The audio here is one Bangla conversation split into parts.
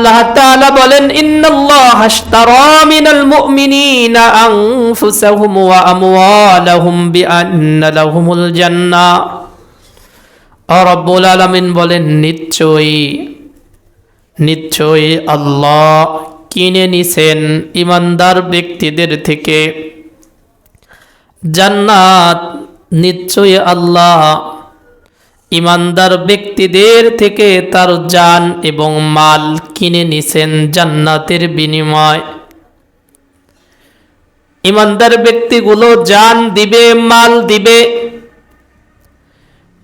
আল্লাহ তাআলা বলেন, ইন্নাল্লাহ আশতারা মিনাল মুমিনিনা আনফুসাহুম ওয়া আমওয়ালাহুম বিআন্না লাহুমুল জান্নাহ রব্বুল আলামিন বলেন, নিশ্চয়ই নিশ্চয়ই আল্লাহ কিনে নিছেন ইমানদার ব্যক্তিদের থেকে। জান্নাত নিশ্চয়ই আল্লাহ ইমানদার ব্যক্তিদের থেকে তার জান এবং মাল কিনে নিছেন জান্নাতের বিনিময়। ইমানদার ব্যক্তিগুলো জান দিবে, মাল দিবে।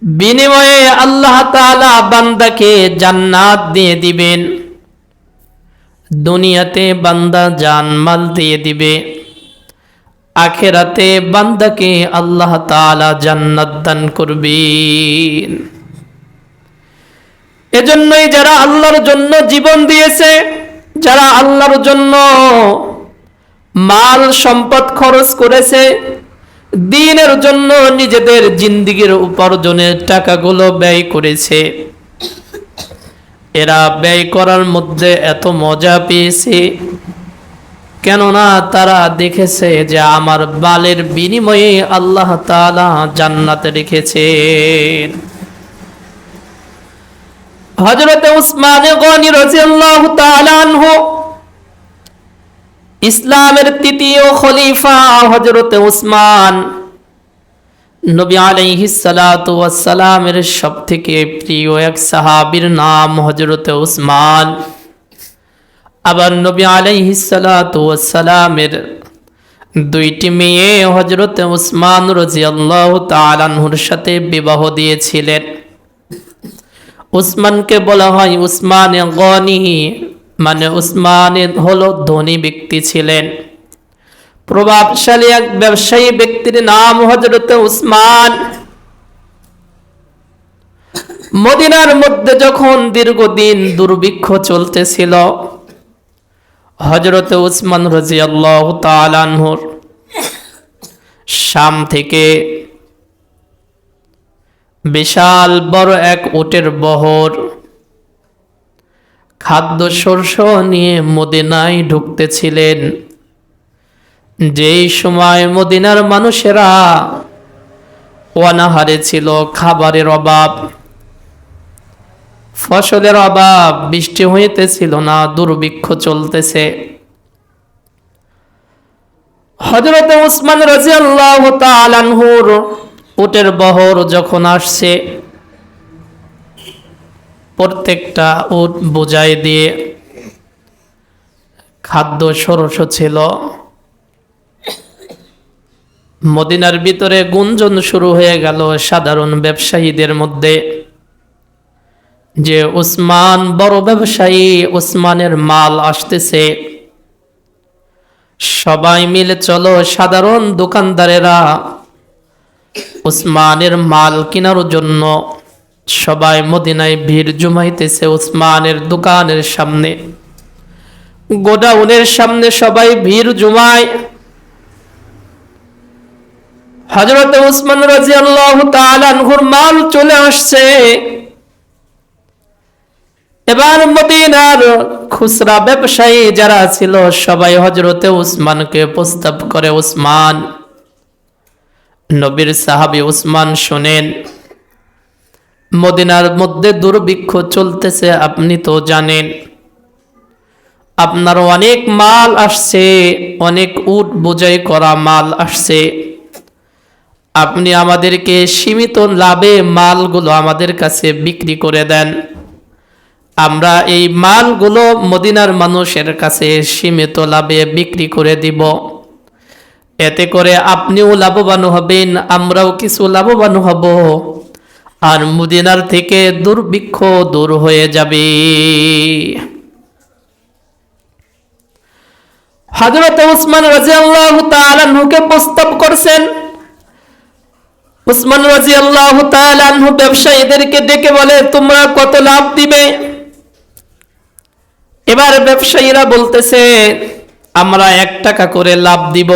বিনিময়ে আল্লাহ বান্দাকে জান্নাত দিয়ে দিবেন। দুনিয়াতে বান্দা জান, মাল দিয়ে দিবে। আখেরাতে বান্দাকে আল্লাহ তাআলা জান্নাত দান করবেন। এজন্যই যারা আল্লাহর জন্য জীবন দিয়েছে, যারা আল্লাহর জন্য মাল সম্পদ খরচ করেছে, দিনের জন্য নিজেদের জিন্দিগির উপার্জনের টাকাগুলো ব্যয় করেছে। এরা ব্যয় করার মধ্যে এত মজা পেয়েছে। কেননা তারা দেখেছে যে আমার বালের বিনিময়ে আল্লাহ তাআলা জান্নাতে আনহু ইসলামের তৃতীয় খলিফা হযরত উসমান নবী আলাইহিস সালাতু প্রিয় এক সাহাবীর নাম হযরত উসমান। আবার নবী আলাইহিস সালাতু ওয়াস সালামের দুইটি মেয়ে হযরত উসমান রাদিয়াল্লাহু তাআলা আনহুর সাথে বিবাহ দিয়েছিলেন। উসমানকে বলা হয় উসমান গনি মানে উসমান হলো ধনী ব্যক্তি ছিলেন। প্রভাবশালী এক ব্যবসায়ী ব্যক্তির নাম হজরত উসমান। মদিনার মধ্যে যখন দীর্ঘদিন দুর্ভিক্ষ চলতেছিল হজরত উসমান রাজিয়াল্লাহ তালানহুর শাম থেকে বিশাল বড় এক উটের বহর খাদ্য শস্য নিয়ে মদিনায় ঢুকতেছিলেন। যেই সময় মদিনার মানুষেরা অনাহারে ছিল, খাবারের অভাব ফসলের অভাব, বৃষ্টি হইতেছিল না, দুর্ভিক্ষ চলতেছে। হজরত উসমান রাজিয়াল্লাহ তালানহুর উটের বহর যখন আসছে, প্রত্যেকটা উট বোঝাই দিয়ে খাদ্য সরস ছিল। মদিনার ভিতরে গুঞ্জন শুরু হয়ে গেল সাধারণ ব্যবসায়ীদের মধ্যে। যে উসমান বড় ব্যবসায়ী উসমানের মাল আসতেছে। সবাই মিলে চলো সাধারণ দোকানদারেরা উসমানের মাল কেনার জন্য। সবাই মদিনায় ভিড় জমাইতেছে উসমানের দোকানের সামনে। গোডাউনের সামনে সবাই ভিড় জমায়। হজরত উসমান রাজি আল্লাহ তালানহুর মাল চলে আসছে। এবার মদিনার খুচরা ব্যবসায়ী যারা ছিল, সবাই হজরতে উসমানকে প্রস্তাব করে, উসমান, নবীর সাহাবি উসমান শোনেন, মদিনার মধ্যে দুর্ভিক্ষ চলতেছে, আপনি তো জানেন। আপনার অনেক মাল আসছে, অনেক উট বোঝাই করা মাল আসছে। আপনি আমাদেরকে সীমিত লাভে মালগুলো আমাদের কাছে বিক্রি করে দেন। আমরা এই মালগুলো মদিনার মানুষের কাছে সীমিত লাভে বিক্রি করে দিব। এতে করে আপনিও লাভবান হবেন, আমরাও কিছু লাভবান হব। আর মদিনার থেকে দুর্ভিক্ষ দূর হয়ে যাবে। হজরত উসমান রাজিয়াল্লাহু তাআলাকে প্রস্তাব করছেন। উসমান রাজিয়াল্লাহু তাআলাহু ব্যবসায়ীদেরকে ডেকে বলে, তোমরা কত লাভ দিবে? এবার ব্যবসায়ীরা বলতেছে, আমরা এক টাকা করে লাভ দিব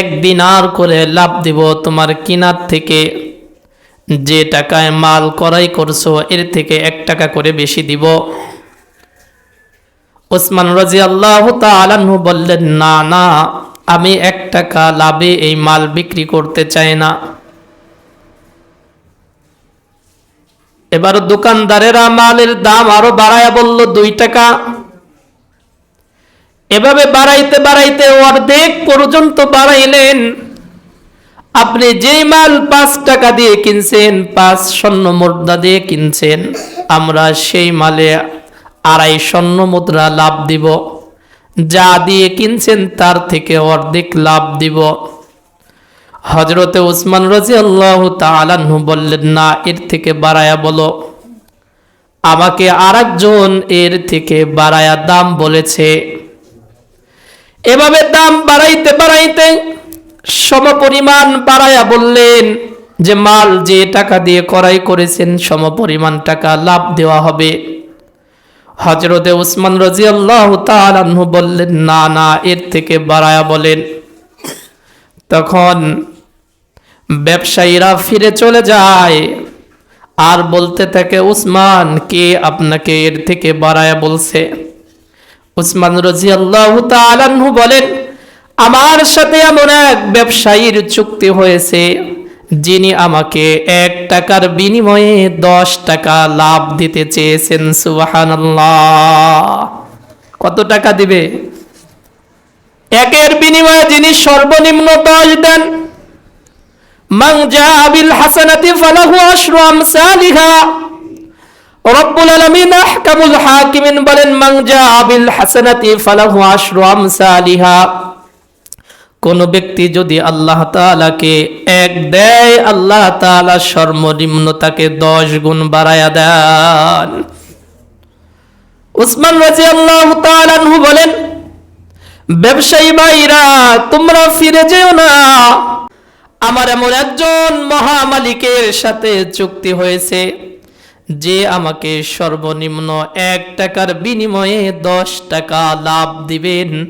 এক দিনার করে লাভ দিব তোমার কিনার থেকে। যে টাকায় মাল করাই করছ, এর থেকে এক টাকা করে বেশি দিব। ওসমান রাজি আল্লাহ তালানহু বললেন, না না, আমি এক টাকা লাভে এই মাল বিক্রি করতে চাই না। এবার দোকানদারেরা মালের দাম আরও বাড়ায় বলল, দুই টাকা। এভাবে বাড়াইতে বাড়াইতে অর্ধেক পর্যন্ত বাড়াইলেন। আপনি যেই মাল পাঁচ টাকা দিয়ে কিনছেন, পাঁচ স্বর্ণ মুদ্রা দিয়ে কিনছেন, আমরা সেই মালে আড়াই স্বর্ণ মুদ্রা লাভ দিব। যা দিয়ে কিনছেন, তার থেকে অর্ধেক লাভ দিব। হজরতে উসমান রাজি আল্লাহ তালাহু বললেন, না, এর থেকে বাড়ায়া বলো। আমাকে আরেকজন এর থেকে বাড়ায়া দাম বলেছে। এভাবে দাম বাড়াইতে বাড়াইতে সমপরিমাণ বাড়ায়া বললেন যে, মাল যে টাকা দিয়ে ক্রয় করেছেন, সমপরিমাণ টাকা লাভ দেওয়া হবে। হজরতে উসমান রাজি আল্লাহ বললেন, না না, এর থেকে বাড়ায়া বলেন। তখন ব্যবসায়ীরা ফিরে চলে যায়। আর বলতে থাকে, উসমান, কে আপনাকে এর থেকে বাড়ায়া বলছে? উসমান রাজি আল্লাহ তালাহু বলেন, আমার সাথে এমন এক ব্যবসায়ীর চুক্তি হয়েছে, যিনি আমাকে এক টাকার বিনিময়ে দশ টাকা লাভ দিতে চেয়েছেন সুবাহান কত টাকা দিবে? একের বিনিময়ে যিনি সর্বনিম্ন দশ দেন, মান জাআ বিল হাসানাতি ফালাহু আশরু আমসালিহা। রব্বুল আলামিন আহকামুল হাকিমিন বলেন, মান জাআ বিল হাসানাতি ফালাহু আশরু আমসালিহা। কোন ব্যক্তি যদি আল্লাহ তাআলাকে এক দেয়, আল্লাহ তাআলা সর্বনিম্ন তাকে দশ গুণ বাড়ায়া দেন। উসমান রাদিয়াল্লাহু তাআলা আনহু বলেন, ব্যবসায়ী ভাইরা, তোমরা ফিরে যেও না। আমার এমন একজন মহামালিকের সাথে চুক্তি হয়েছে। যে আমাকে সর্বনিম্ন এক টাকার বিনিময়ে দশ টাকা লাভ দিবেন,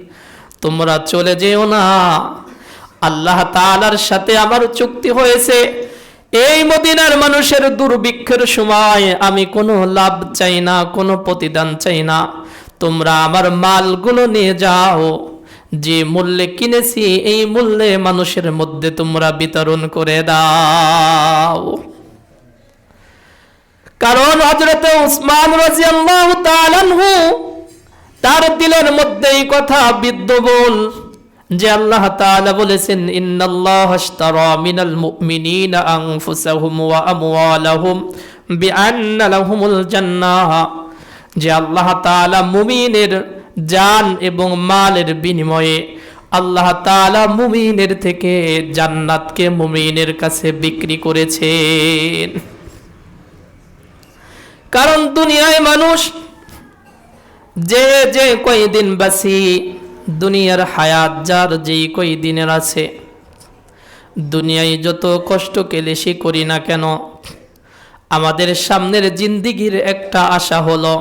তোমরা চলে যেও না। আল্লাহ তাআলার সাথে আমার চুক্তি হয়েছে। এই মদিনার মানুষের দুর্ভিক্ষের সময় আমি কোনো লাভ চাই না, কোনো প্রতিদান চাই না। তোমরা আমার মালগুলো নিয়ে যাও। যে মূল্যে কিনেছি, এই মূল্যে মানুষের মধ্যে তোমরা বিতরণ করে দাও। কারণ হজরত উসমান রাজিয়াল্লাহু তাআলাহু তার দিলের মধ্যে এই কথা বিদ্যমান যে আল্লাহ তাআলা বলেছেন, ইন্নাল্লাহ আশতারা মিনাল মুমিনিনা আনফুসাহুম ওয়া আমওয়ালাহুম বিআন্না লাহুমুল জান্নাহ। যে আল্লাহ তাআলা মুমিনের জান এবং মালের বিনিময়ে আল্লাহ তাআলা মুমিনের থেকে জান্নাতকে মুমিনের কাছে বিক্রি করেছেন। কারণ দুনিয়ায় মানুষ যে যে কয়দিন বাসি, দুনিয়ার হায়াত যার যেই কই দিনের আছে। দুনিয়ায় যত কষ্ট কেলেসি করি না কেন, আমাদের সামনের জিন্দিগির একটা আশা হলো,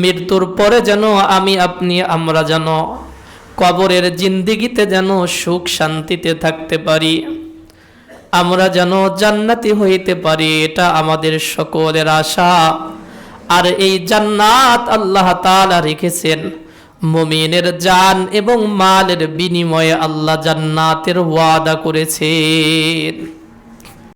মৃত্যুর পরে যেন আমি আপনি, আমরা যেন কবরের জিন্দিগিতে যেন সুখ শান্তিতে থাকতে পারি, আমরা যেন জান্নাতি হইতে পারি, এটা আমাদের সকলের আশা। আর এই জান্নাত আল্লাহ তালা রেখেছেন। মুমিনের জান এবং মালের বিনিময়ে আল্লাহ জান্নাতের ওয়াদা করেছেন।